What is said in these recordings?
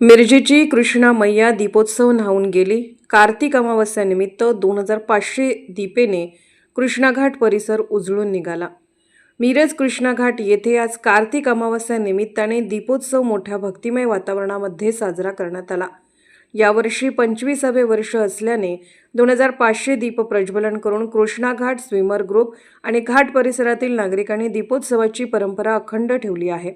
मिरजेची कृष्णा मैया दीपोत्सव न्हावून गेली. कार्तिक अमावस्यानिमित्त दोन हजार पाचशे दीपेने कृष्णाघाट परिसर उजळून निघाला. मिरज कृष्णाघाट येथे आज कार्तिक अमावस्या निमित्ताने दीपोत्सव मोठ्या भक्तिमय वातावरणामध्ये साजरा करण्यात आला. यावर्षी पंचवीसावे वर्ष असल्याने दोन हजार पाचशे दीप प्रज्वलन करून कृष्णाघाट स्विमर ग्रुप आणि घाट परिसरातील नागरिकांनी दीपोत्सवाची परंपरा अखंड ठेवली आहे.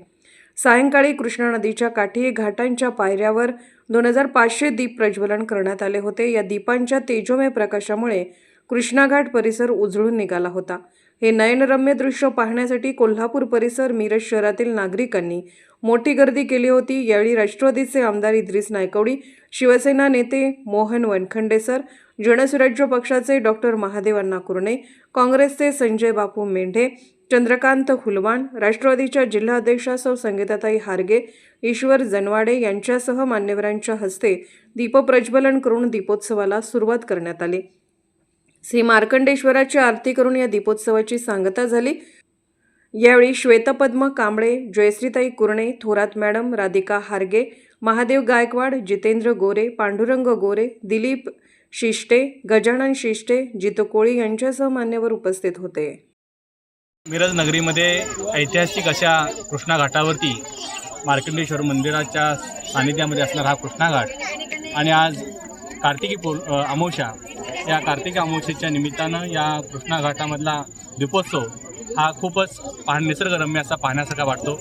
सायंकाळी कृष्णा नदीच्या काठी घाटांच्या पायऱ्यावर दोन हजार पाचशे दीप प्रज्वलन करण्यात आले होते. या दीपांच्या तेजोमय प्रकाशामुळे कृष्णाघाट परिसर उजळून निघाला होता. हे नयनरम्य दृश्य पाहण्यासाठी कोल्हापूर परिसर मिरज शहरातील नागरिकांनी मोठी गर्दी केली होती. यावेळी राष्ट्रवादीचे आमदार इद्रिस नायकवडी शिवसेना नेते मोहन वनखंडे सर जनसुराज्य पक्षाचे डॉक्टर महादेवांना कुरणे काँग्रेसचे संजय बापू मेंढे चंद्रकांत हुलवाण राष्ट्रवादीच्या जिल्हाध्यक्षा सौ संगीताताई हारगे ईश्वर जनवाडे यांच्यासह मान्यवरांच्या हस्ते दीपप्रज्वलन करून दीपोत्सवाला सुरुवात करण्यात आली. श्री मार्कंडेश्वराची आरती करून या दीपोत्सवाची सांगता झाली. यावेळी श्वेतपद्म कांबळे जयश्रीताई कुरणे थोरात मॅडम राधिका हारगे महादेव गायकवाड जितेंद्र गोरे पांडुरंग गोरे दिलीप शिष्टे गजानन शिष्टे जितू कोळी यांच्यासह मान्यवर उपस्थित होते. मिरज नगरीमध्ये ऐतिहासिक अशा कृष्णा घाटावरती मार्कंडेश्वर मंदिराच्या सानिध्यामध्ये असणारा हा कृष्णा घाट आणि आज कार्तिकी पौ अ, अमावस्या. या कार्तिकी अमावस्येच्या निमित्तानं या कृष्णा घाटामधला दीपोत्सव हा खूपच पाह निसर्गरम्य असा पाहण्यासारखा वाटतो.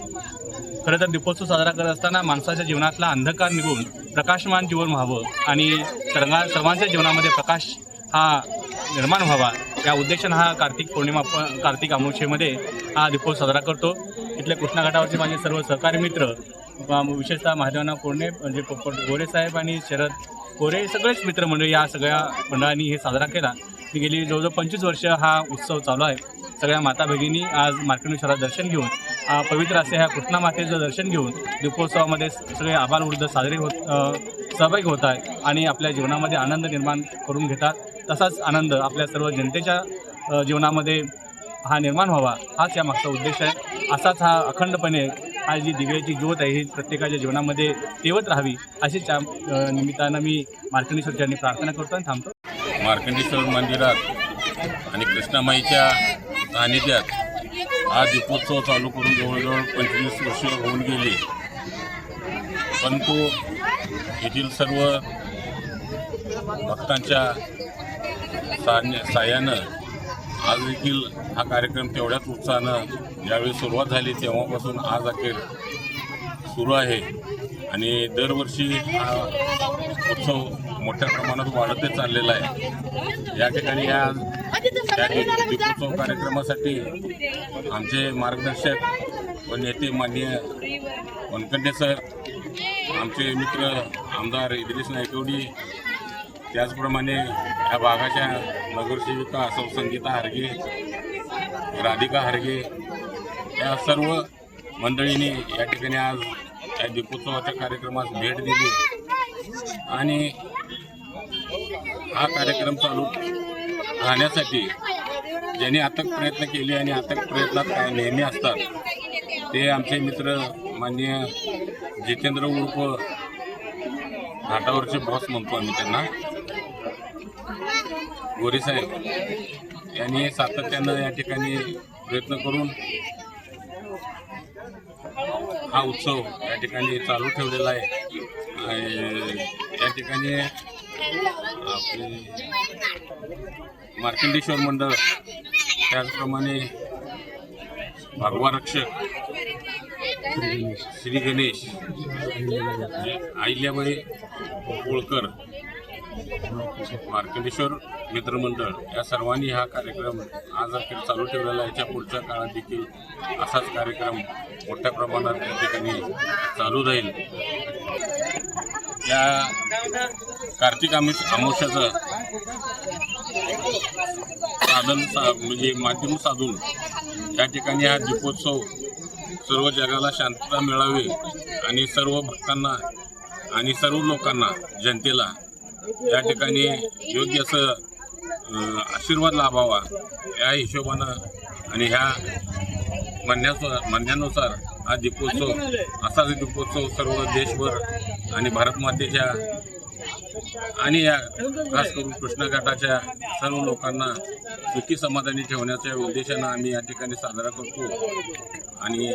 खरं तर दीपोत्सव साजरा करत असताना माणसाच्या जीवनातला अंधकार निघून प्रकाशमान जीवन व्हावं आणि सर्वां सर्वांच्या जीवनामध्ये प्रकाश हा निर्माण व्हावा. या उद्देशानं हा कार्तिक पौर्णिमा कार्तिक अमावस्येमध्ये हा दीपोत्सव साजरा करतो. इथल्या कृष्णाघाटावरचे माझे सर्व सहकारी मित्र विशेषतः महादेवांना कोरणे म्हणजे पोपट गोरेसाहेब आणि शरद गोरे सगळेच मित्रमंडळी या सगळ्या मंडळांनी हे साजरा केला. गेली जवळजवळ पंचवीस वर्ष हा उत्सव चालू आहे. सगळ्या माता भगिनी आज मार्कंडेश्वरात दर्शन घेऊन पवित्र असे ह्या कृष्णा मातेचं दर्शन घेऊन दीपोत्सवामध्ये सगळे आबालवृद्ध साजरे होत सहभागी होत आहे आणि आपल्या जीवनामध्ये आनंद निर्माण करून घेतात. तसाच आनंद आपल्या सर्व जनतेच्या जीवनामध्ये हा निर्माण व्हावा हाच या मागचा उद्देश आहे. असाच हा अखंडपणे हा जी दिव्याची ज्योत आहे ही प्रत्येकाच्या जीवनामध्ये तेवत राहावी अशीच त्या निमित्तानं मी मार्कंडेश्वरच्यांनी प्रार्थना करतो आणि थांबतो. मार्कंडेश्वर मंदिरात आणि कृष्णामाईच्या सानिध्यात हा दीपोत्सव चालू करून जवळजवळ पंचवीस वर्ष होऊन गेले. परंतु येथील सर्व भक्तांच्या सान्य साह्यानं आज देखील हा कार्यक्रम तेवढ्याच उत्साहानं ज्यावेळी सुरुवात झाली तेव्हापासून आज अखेर सुरू आहे. आणि दरवर्षी हा उत्सव मोठ्या प्रमाणात वाढतच चाललेला आहे. या ठिकाणी या या दीपोत्सव कार्यक्रमासाठी आमचे मार्गदर्शक व नेते माननीय वनकंडे सर आमचे मित्र आमदार इद्रिस नायकवडी त्याचप्रमाणे ह्या भागाच्या नगरसेविका सौ संगीता हारगे राधिका हारगे या सर्व मंडळींनी या ठिकाणी आज या दीपोत्सवाच्या कार्यक्रमास भेट दिली. आणि हा कार्यक्रम चालू राहण्यासाठी ज्यांनी अथक प्रयत्न केले आणि अथक प्रयत्नात काय नेहमी असतात ते आमचे मित्र माननीय जितेंद्र उर्फ घाटावरचे बॉस म्हणतो आम्ही त्यांना. गोरेसाहेब यांनी सातत्यानं या ठिकाणी प्रयत्न करून हा उत्सव या ठिकाणी चालू ठेवलेला आहे. या ठिकाणी आपले मार्कंडेश्वर मंडळ त्याचप्रमाणे भगवा रक्षक श्री गणेश अहिल्याबाई होळकर मार्कंडेश्वर मित्रमंडळ या सर्वांनी हा कार्यक्रम आज अखेर चालू ठेवलेला याच्या पुढच्या काळात देखील असाच कार्यक्रम मोठ्या प्रमाणात या ठिकाणी चालू राहील या कार्तिक आमिष आमोशाचं साधन सा म्हणजे माध्यम साधून या ठिकाणी हा दीपोत्सव सर्व जगाला शांतता मिळावी आणि सर्व भक्तांना आणि सर्व लोकांना जनतेला या ठिकाणी योग्य असं आशीर्वाद लाभावा या हिशोबानं आणि ह्या म्हणण्यानुसार म्हणण्यानुसार हा दीपोत्सव असाच दीपोत्सव सर्व देशभर आणि भारतमातेच्या आणि या खास करून कृष्णघाटाच्या सर्व लोकांना सुखी समाधानी ठेवण्याच्या उद्देशानं आम्ही या ठिकाणी साजरा करतो. आणि